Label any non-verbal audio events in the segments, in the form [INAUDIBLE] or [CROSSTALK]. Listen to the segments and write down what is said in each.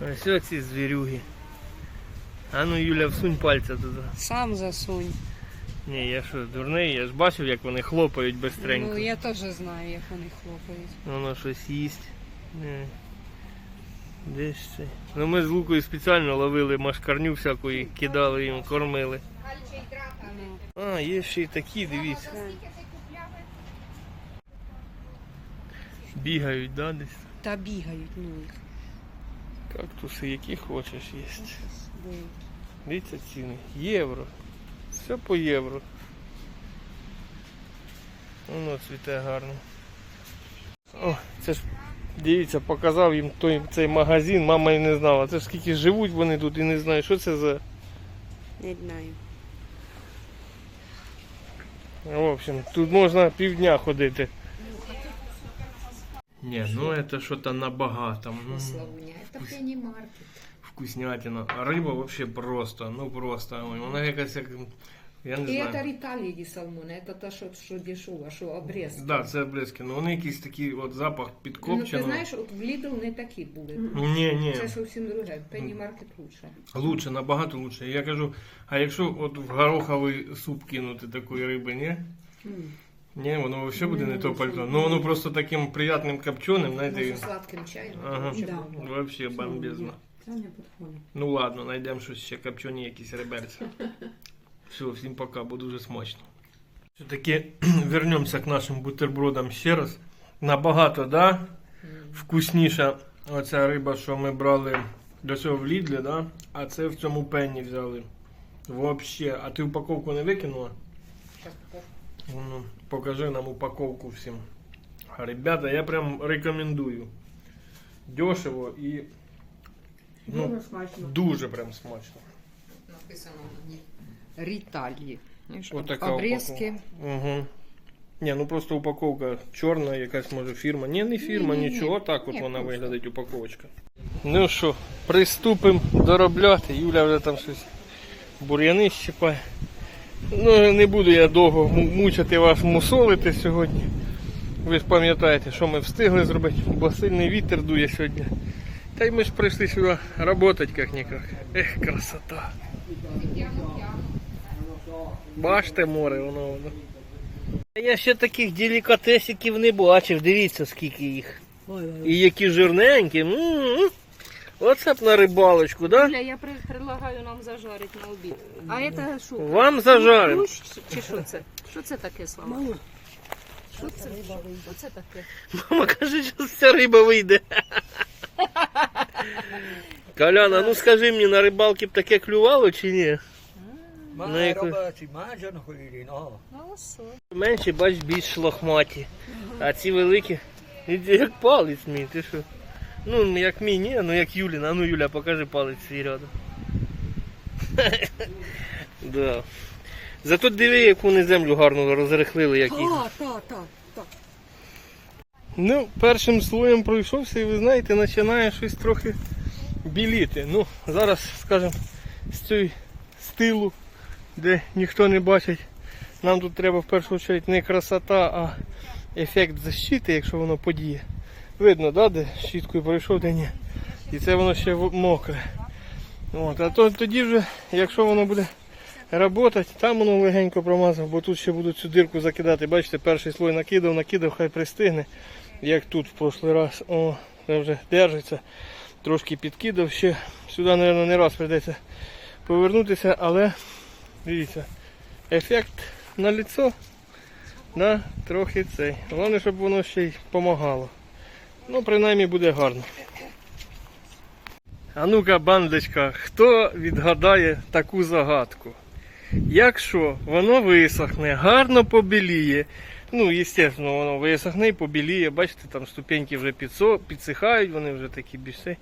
Ось оці звірюги. А ну Юля, всунь пальця туди. Сам засунь. Ні, я що, дурний, я ж бачив, як вони хлопають бистренько. Ну я теж знаю, як вони хлопають. Воно щось їсть. Не. Де ж це? Ну ми з Лукою спеціально ловили машкарню всяку і кидали їм, кормили. А, є ще й такі, дивіться. Бігають, да, десь? Та бігають, ну їх. Кактуси, які хочеш є. Дивіться ціни. Євро. Все по євро. Воно цвіте гарно. О, це ж дивіться, показав їм той, цей магазин, мама і не знала. Це ж скільки живуть вони тут і не знаю, що це за. Не знаю. В общем, тут можна півдня ходити. Ні, ну це щось набагато. Ну, Славуня, это пенни-маркет. вкуснятина. А риба вообще просто, ну просто. Ой, Вона якась як. Я не И знаю. это риталии салмон, это то, что, что дешево, что обрезки. Да, це близькі. Ну вони якийсь такий от запах Ну, ти підкопченого. знаєш, от в Lidl не такі були. Ні, ні. Це зовсім друге. Пенні-маркет лучше. Лучше, набагато лучше. Я кажу, а якщо от в гороховий суп кинути такої риби, ні? Ні, воно взагалі буде не то пальто. Ну воно просто таким приятним копченим, знаєте. Може, сладким чаєм. Ага. Вообще бомбезно. Це не підходить. Ну ладно, знайдемо щось ще копчені, якісь реберці. [LAUGHS] Все, всім пока, бо дуже смачно. Все-таки [CLEARS THROAT] вернемося к нашим бутербродам ще раз. Набагато, да? Вкусніша оця риба, що ми брали до цього в Лідлі, да? А це в цьому пенні взяли. Вообще. А ти упаковку не викинула? Щас покажу. Ну, покажи нам упаковку всім. Ребята, я прям рекомендую. Дешево і ну, Дуже смачно. дуже прям смачно. Написано на ній. Отака Обрезки. Угу. Ні, ну просто упаковка чорна, якась може фірма. Ні, не фірма, Ні-ні-ні. нічого. Так от Ні, вона просто. виглядить упаковочка. Ну що, приступимо доробляти. Юля вже там щось бур'яни щипає. Ну, не буду я довго мучити вас мусолити сьогодні. Ви ж пам'ятаєте, що ми встигли зробити, бо сильний вітер дує сьогодні. Та й ми ж прийшли сюди працювати як-никак. Ех, красота. Бачите море, воно воно. Я ще таких делікатесиків не бачив, дивіться скільки їх. І які жирненькі. М-м-м. Оце б на рибалочку, да? Юля, я предлагаю нам зажарити на обід. А це що? Вам зажарим. Плющ чи що це? Що це таке, Слава? Що це? Що це таке? Мама каже, що ця риба вийде. Коляна, ну скажи мені, на рибалки б таке клювало чи ні? Ну, яку- quelli, no? Голосо. Менші, бач, більш лохматі. А ці великі, іди, як палець мій, ти що? Ну, як мій, ні, ну як Юлін. А ну Юля, покажи палець свій рядом. [LAUGHS] да. Зато диви, як вони землю гарно розрихлили, як їх. Так, так, так, так. Ну, першим слоєм пройшовся і ви знаєте, починає щось трохи біліти. Ну, зараз, скажімо, з цієї стилу, де ніхто не бачить, нам тут треба в першу чергу не красота, а ефект защити, якщо воно подіє. Видно, да, де щіткою пройшов, де ні. І це воно ще мокре. От, а то тоді вже, якщо воно буде працювати, там воно легенько промазав, бо тут ще будуть цю дирку закидати. Бачите, перший слой накидав, накидав, хай пристигне. Як тут в прошлий раз. О, це вже держиться. Трошки підкидав ще. Сюди, мабуть, не раз прийдеться повернутися, але дивіться, ефект на лицо на трохи цей. Головне, щоб воно ще й допомагало. Ну, принаймні буде гарно. А ну-ка, бандочка, хто відгадає таку загадку? Якщо воно висохне, гарно побіліє, ну, звісно, воно висохне і побіліє, бачите, там ступеньки вже підсихають, вони вже такі більше.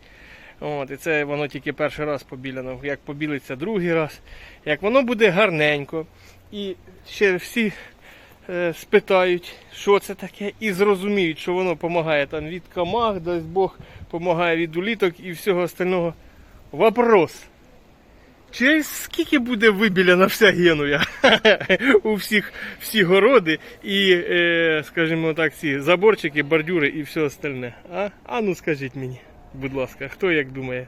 От, і це воно тільки перший раз побіляно. Як побілиться другий раз, як воно буде гарненько, і ще всі спитають, що це таке, і зрозуміють, що воно допомагає там від комах, дасть Бог, допомагає від уліток і всього остального. Вопрос. Через скільки буде вибіляна вся генуя [LAUGHS] у всіх всі городи і, е, скажімо так, ці заборчики, бордюри і все остальне. А? а ну скажіть мені. Будь ласка, хто як думає?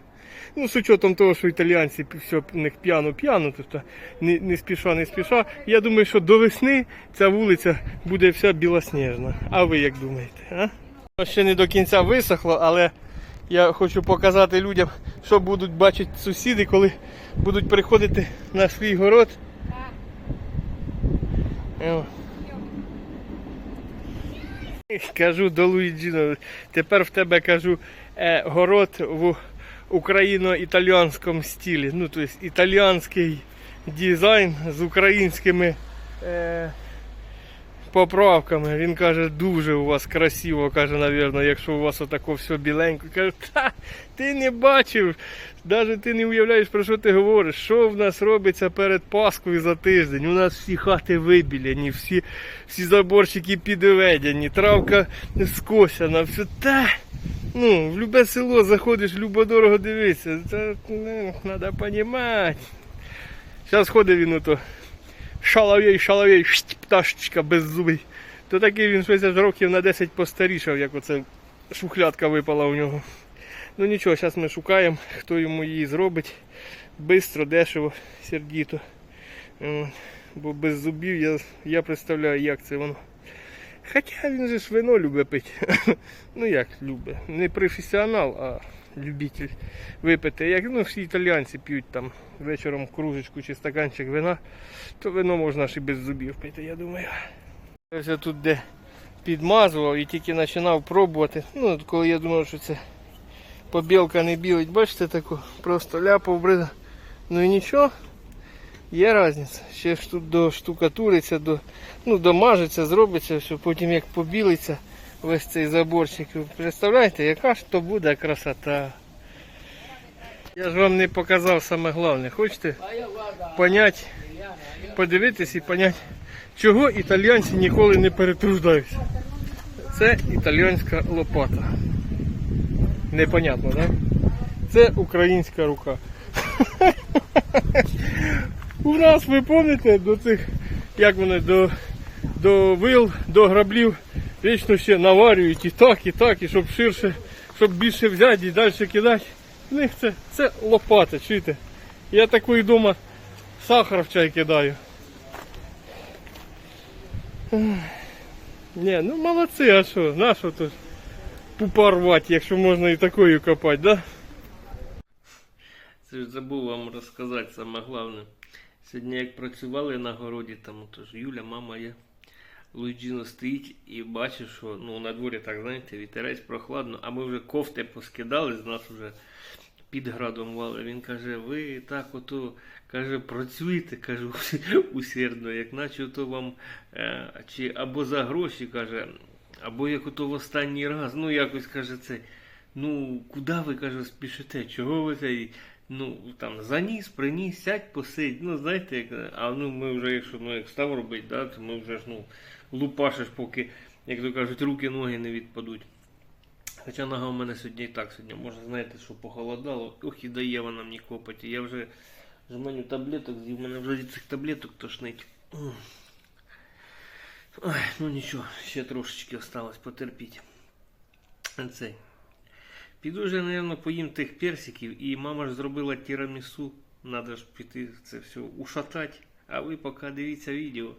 Ну, з учетом того, що італіянці пі- все в них п'яно-п'яно, тобто не, не спіша, не спіша. Я думаю, що до весни ця вулиця буде вся білосніжна. А ви як думаєте? А? Ще не до кінця висохло, але я хочу показати людям, що будуть бачити сусіди, коли будуть приходити на свій город. Кажу до Луїджіно, тепер в тебе кажу е, город в україно-італіанському стилі. Ну, тобто італіанський дизайн з українськими е, поправками. Він каже, дуже у вас красиво, каже, навірно, якщо у вас отако все біленько. Каже, та ти не бачив, навіть ти не уявляєш, про що ти говориш. Що в нас робиться перед Паскою за тиждень? У нас всі хати вибіляні, всі, всі заборчики підведені, травка скосяна, все та. Ну, в любе село заходиш, любо-дорого дивитися. Це треба розуміти. Зараз ходить він ото шаловей, шаловей, пташечка беззубий. То такий він щось аж років на 10 постарішав, як оце шухлядка випала у нього. Ну нічого, зараз ми шукаємо, хто йому її зробить. Бистро, дешево, сердіто. Бо без зубів я, я представляю, як це воно. Хоча він же ж вино любить пити. [LAUGHS] ну як любить. Не професіонал, а любитель випити. Як ну, всі італіянці п'ють там вечором кружечку чи стаканчик вина, то вино можна ж і без зубів пити, я думаю. Ось я тут де підмазував і тільки починав пробувати. Ну, коли я думав, що це побілка не білить, бачите таку, просто ляпав брида. Ну і нічого, є різниця. Ще ж тут до штукатуриться, до, ну, домажиться, зробиться, що потім як побілиться весь цей заборчик. Представляєте, яка ж то буде красота. Я ж вам не показав саме головне. Хочете поняти, подивитись і поняти, чого італійці ніколи не перетруждаються. Це італійська лопата. Непонятно, так? Це українська рука. У нас, ви пам'ятаєте, до цих, як вони, до, до вил, до граблів вічно ще наварюють і так, і так, і щоб ширше, щоб більше взяти і далі кидати. В них це, це лопата, чуєте? Я такий вдома сахар в чай кидаю. Ні, ну молодці, а що, на що тут пупа рвати, якщо можна і такою копати, да? Це ж забув вам розказати саме головне. Сьогодні як працювали на городі, там тож Юля, мама є. Луїджіно стоїть і бачить, що ну, на дворі так, знаєте, вітерець прохладно, а ми вже кофти поскидали, з нас вже під градом вали. Він каже, ви так ото каже, працюєте, каже, [LAUGHS] усердно, як наче то вам е, чи або за гроші, каже, або як ото в останній раз. Ну, якось каже це. Ну, куди ви каже, спішите? Чого ви цей? Ну, там заніс, приніс, сядь, посидь. Ну, знаєте, як, а ну ми вже, якщо ну, як став робити, да, то ми вже ж ну, лупашиш, поки, як то кажуть, руки, ноги не відпадуть. Хоча нога у мене сьогодні і так сьогодні. Може, знаєте, що похолодало. Ох, і дає вона мені копоті. Я вже жменю таблеток з'їв, мене вже від цих таблеток тошнить. Ой, ну нічого, ще трошечки осталось, потерпіть. Цей. Піду вже, мабуть, поїм тих персиків, і мама ж зробила тірамісу. Надо ж піти це все ушатати. А ви поки дивіться відео.